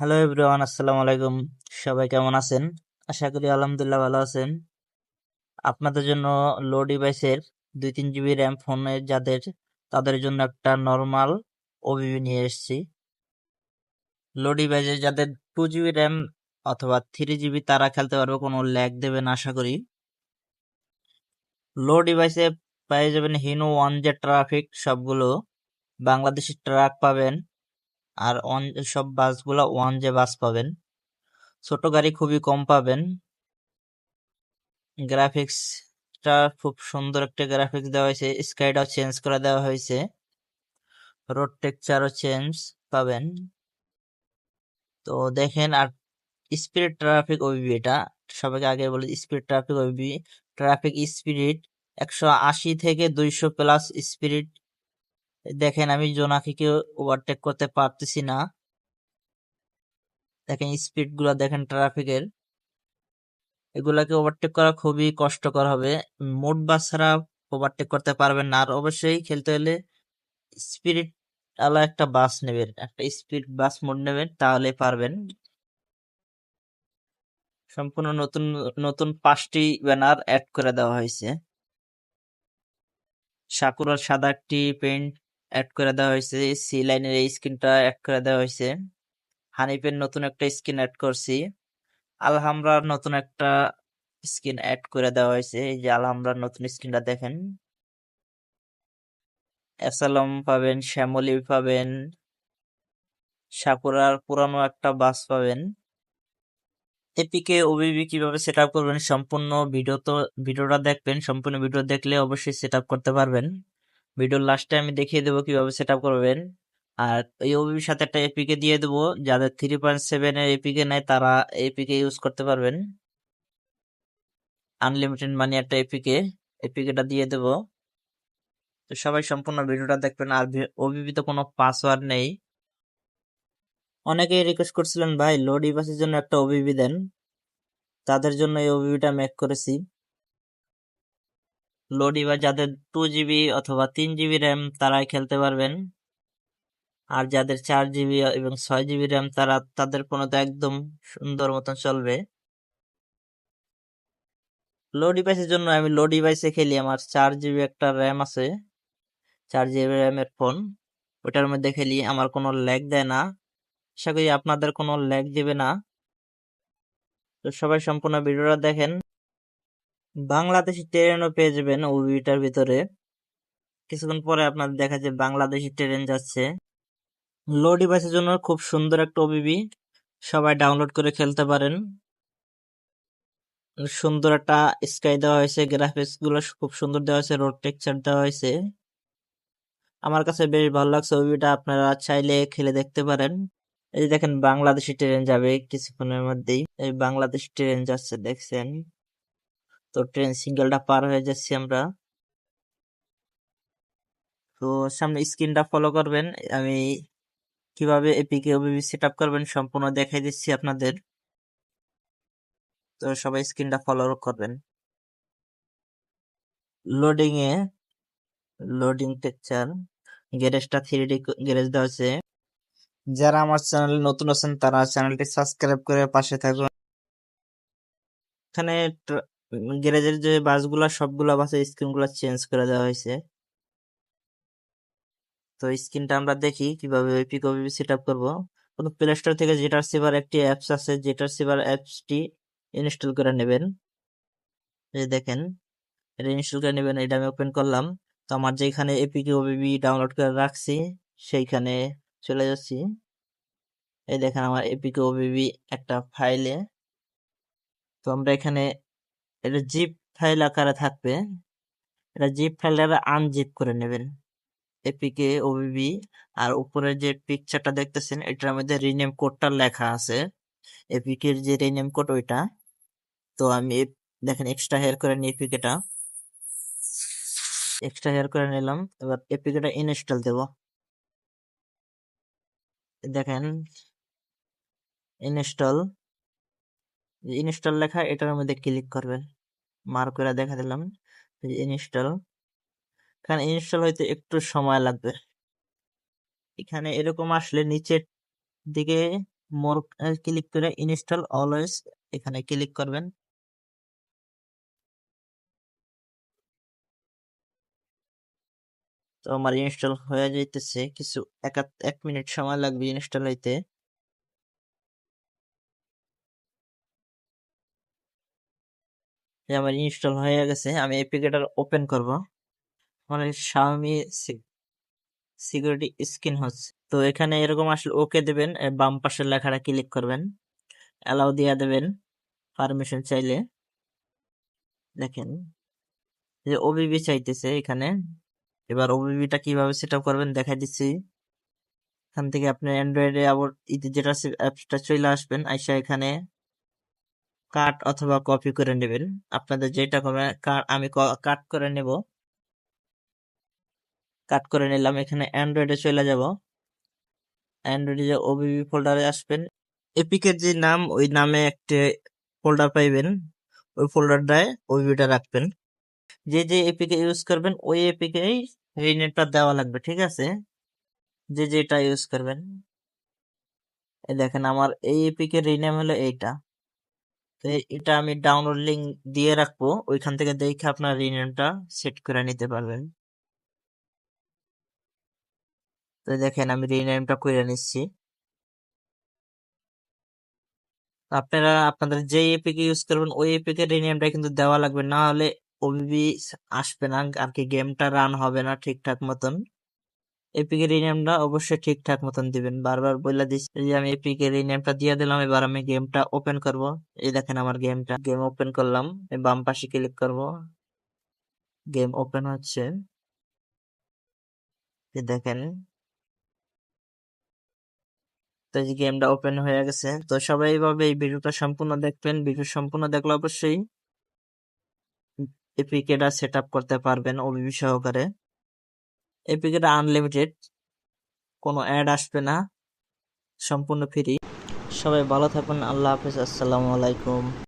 Hello everyone আসসালামু আলাইকুম সবাই কেমন আছেন? আশা করি আলহামদুলিল্লাহ ভালো আছেন। আপনাদের জন্য লো ডিভাইসের দুই তিন জিবি র্যাম ফোনে যাদের, তাদের জন্য একটা নর্মাল ওবিবি নিয়ে এসেছি। লো ডিভাইসে যাদের টু জিবি র্যাম অথবা থ্রি জিবি তারা খেলতে পারবে, কোনো ল্যাগ দেবে না, আশা করি। লো ডিভাইসে পেয়ে যাবেন হিনো ওয়ান জে ট্রাফিক সবগুলো। বাংলাদেশি ট্রাক পাবেন। আর অন সব বাসগুলো ওয়ান যে বাস পাবেন। ছোট গাড়ি খুবই কম পাবেন। গ্রাফিক্সটা খুব সুন্দর একটা গ্রাফিক্স দেওয়া হয়েছে। স্কাইটাও চেঞ্জ করে দেওয়া হয়েছে। রোড টেক্সচারও চেঞ্জ পাবেন। তো দেখেন, আর স্পিরিট ট্রাফিক ওবিবি এটা। সবাইকে আগে বলে spirit traffic OBB traffic spirit একশো আশি থেকে দুইশো প্লাস স্পিরিট দেখেন, আমি জোনাকিকে ওভারটেক করতে পারতেছি না। দেখেন স্পিডগুলা দেখেন ট্রাফিকের এগুলাকে ওভারটেক করা খুবই কষ্টকর হবে। মোট বাস ছাড়া ওভারটেক করতে পারবেন না। আর অবশ্যই খেলতে হলে স্পিরিট আলা একটা বাস নেবেন। একটা স্পিড বাস মোড নেবেন, তাহলে পারবেন। সম্পূর্ণ নতুন নতুন পাঁচটি ব্যানার অ্যাড করে দেওয়া হয়েছে। সাকুরার সাদা একটি পেন্ট অ্যাড করে দেওয়া হয়েছে। সি লাইনের এই স্ক্রিনটা অ্যাড করে দেওয়া হয়েছে। হানিপের নতুন একটা স্ক্রিন অ্যাড করছি। আলহামরার নতুন একটা স্ক্রিন অ্যাড করে দেওয়া হয়েছে। এই যে আলহামরার নতুন স্কিনটা দেখেন। অ্যাসালম পাবেন, শ্যামলি পাবেন সাকুরার পুরানো একটা বাস পাবেন। এপিকে ওবিবি কীভাবে সেট করবেন সম্পূর্ণ ভিডিও তো ভিডিওটা দেখবেন। সম্পূর্ণ ভিডিও দেখলে অবশ্যই সেট করতে পারবেন। ভিডিওর লাস্টে আমি দেখিয়ে দেবো কীভাবে সেট আপ করবেন। আর এই ওবিবির সাথে একটা এপিকে দিয়ে দেবো। যাদের থ্রি পয়েন্ট সেভেন এর এপিকে নেয় তারা এপিকে ইউজ করতে পারবেন। আনলিমিটেড মানি একটা এপিকে এপিকেটা দিয়ে দেবো। তো সবাই সম্পূর্ণ ভিডিওটা দেখবেন। আর ওবিপি ওবিবিতে কোনো পাসওয়ার্ড নেই। অনেকেই রিকোয়েস্ট করছিলেন, ভাই লো ডিভাইসের জন্য একটা ওবিবি দেন। তাদের জন্য এই ওবিবিটা মেক করেছি। লো ডিভাইস যাদের টু জিবি অথবা তিন জিবি র্যাম তারাই খেলতে পারবেন। আর যাদের চার জিবি এবং ছয় জিবি র্যাম তারা, তাদের ফোনে তো একদম সুন্দর মতন চলবে। লো ডিভাইসের জন্য আমি লো ডিভাইসে খেলি, আমার চার জিবি একটা র্যাম আছে, চার জিবি র্যামের ফোন ওটার মধ্যে খেলি, আমার কোনো ল্যাগ দেয় না। আশা করি আপনাদের কোনো ল্যাগ দেবে না। তো সবাই সম্পূর্ণ ভিডিওটা দেখেন। বাংলাদেশি ট্রেনও পেয়ে যাবেন ওবিটার ভিতরে। কিছুক্ষণ পরে আপনাদের দেখা যায় বাংলাদেশি ট্রেন যাচ্ছে। লো ডিভাইসের জন্য খুব সুন্দর একটা ওবিবি সবাই ডাউনলোড করে খেলতে পারেন। সুন্দর একটা স্কাই দেওয়া হয়েছে গ্রাফিক্সগুলো খুব সুন্দর দেওয়া হয়েছে রোড টেক্সচার দেওয়া হয়েছে। আমার কাছে বেশ ভালো লাগছে ওবিটা আপনারা চাইলে খেলে দেখতে পারেন। এই দেখেন, বাংলাদেশি ট্রেন যাবে কিছুক্ষণের মধ্যেই। এই বাংলাদেশ ট্রেন যাচ্ছে, দেখছেন? তো ট্রেন সিঙ্গেলটা পার হয়ে যাচ্ছি আমরা। তো সামনে স্ক্রিনটা ফলো করবেন। আমি কীভাবে এপিকে ওবিবি সেট আপ করবেন সম্পূর্ণ দেখাই দিচ্ছি আপনাদের। তো সবাই স্ক্রিনটা ফলো করবেন। লোডিং এ লোডিং টেকচার গ্যারেজটা থ্রি ডি গ্যারেজ দেওয়া আছে। যারা আমার চ্যানেল নতুন আছেন, তারা চ্যানেলটি সাবস্ক্রাইব করে পাশে থাকুন। এখানে গ্যারেজের যে বাসগুলা, সবগুলা বাসের স্ক্রিনগুলো চেঞ্জ করে দেওয়া হয়েছে। তো স্ক্রিনটা আমরা দেখি কীভাবে পিক সেট আপ করব। প্রথম প্লে স্টোর থেকে জেটার সিভার একটি অ্যাপস আছে জেটার সিভার অ্যাপসটি ইনস্টল করে নেবেন। এই দেখেন, এটা ইনস্টল করে নেবেন, এটা আমি ওপেন করলাম। তো আমার যেখানে এপিকে ওবিবি ডাউনলোড করে রাখছি, সেইখানে চলে যাচ্ছি। এই দেখেন আমার এপিকে ওবিবি একটা ফাইলে তো আমরা এখানে এটা জিপ ফাইল আকারে থাকবে। এটা জিপ ফাইলটা আনজিপ করে নেবেন। এপিকে ওবিবি আর উপরে যে পিকচারটা দেখতেছেন, এটার মধ্যে রিনেম কোডটা লেখা আছে। এপিকের যে রিনেম কোড ওইটা। তো আমি দেখেন এক্সট্রা হেয়ার করে নিই এপিকেটা এক্সট্রা হেয়ার করে নিলাম। এবার এপিকেটা ইনস্টল দেব। দেখেন ইনস্টল ইনস্টল লেখা, এটার মধ্যে ক্লিক করবেন মার্ক করে দেখা দিলাম ইনস্টল এখানে ইনস্টল হইতে একটু সময় লাগবে। এখানে এরকম আসলে নিচের দিকে মোর ক্লিক করে ইনস্টল অলওয়েজ এখানে ক্লিক করবেন। তো আমার ইনস্টল হয়ে যাইতেছে, কিছু এক এক মিনিট সময় লাগবে ইনস্টল হইতে। এই আমার ইনস্টল হয়ে গেছে, আমি এপিকেটা ওপেন করব। মানে শাওমি সিকিউরিটি স্ক্রিন হচ্ছে। তো এখানে এরকম আসলে ওকে দেবেন বাম পাশের লেখাটা ক্লিক করবেন। অ্যালাউ দিয়ে দেবেন পারমিশন চাইলে। দেখেন, যে ওবিবি চাইতেছে এখানে। এবার ওবিবিটা কীভাবে সেট আপ করবেন দেখাই দিচ্ছি। এখান থেকে আপনি অ্যান্ড্রয়েডে আবার যেটা অ্যাপসটা চলে আসবেন, আইসা এখানে। কাট অথবা কপি করে নেবেন। আপনাদের যেটা করবেন কা- আমি কাট করে নেব। কাট করে নিলাম, এখানে অ্যান্ড্রয়েডে চলে যাব। অ্যান্ড্রয়েডে যে ওবিবি ফোল্ডারে আসবেন। এপিকের যে নাম, ওই নামে একটি ফোল্ডার পাইবেন। ওই ফোল্ডারটায় ওবিবিটা রাখবেন। যে যে এপিকে ইউজ করবেন, ওই এপিকেই রিনেটটা দেওয়া লাগবে, ঠিক আছে? যে, যেটা ইউজ করবেন। এই দেখেন, আমার এই এপিকে রিনেম হলো এইটা। তো এটা আমি ডাউনলোড লিংক দিয়ে রাখব, ওইখান থেকে দেখে আপনার রিনেমটা সেট করে নিতে পারবেন। তো দেখেন আমি রিনেমটা করে নিচ্ছি। আপনারা, আপনাদের যে এপিকে ইউজ করবেন, ওই এপিকে রিনেমটা কিন্তু দেওয়া লাগবে। না হলে ওবিবি আসবে না, আর কি গেমটা রান হবে না ঠিকঠাক মতন। এপিকে রিনেমটা অবশ্যই ঠিকঠাক মতন দিবেন। বারবার বলে দিচ্ছি যে, আমি এপিকে রিনেমটা দিয়ে দিলাম, এবার আমি গেমটা ওপেন করব। এই দেখেন আমার গেমটা গেম ওপেন করলাম, এই বাম পাশে ক্লিক করব। গেম ওপেন হচ্ছে। এই দেখেন। তো এই গেমটা ওপেন হয়ে গেছে। তো সবাই এইভাবে এই ভিডিওটা সম্পূর্ণ দেখবেন। ভিডিও সম্পূর্ণ দেখলে অবশ্যই এপিকেটা সেট আপ করতে পারবেন ওবিবি সহকারে। এপিকেটা আনলিমিটেড কোনো অ্যাড আসবে না, সম্পূর্ণ ফ্রি সবাই ভালো থাকুন, আল্লাহ হাফিজ, আসসালামু আলাইকুম।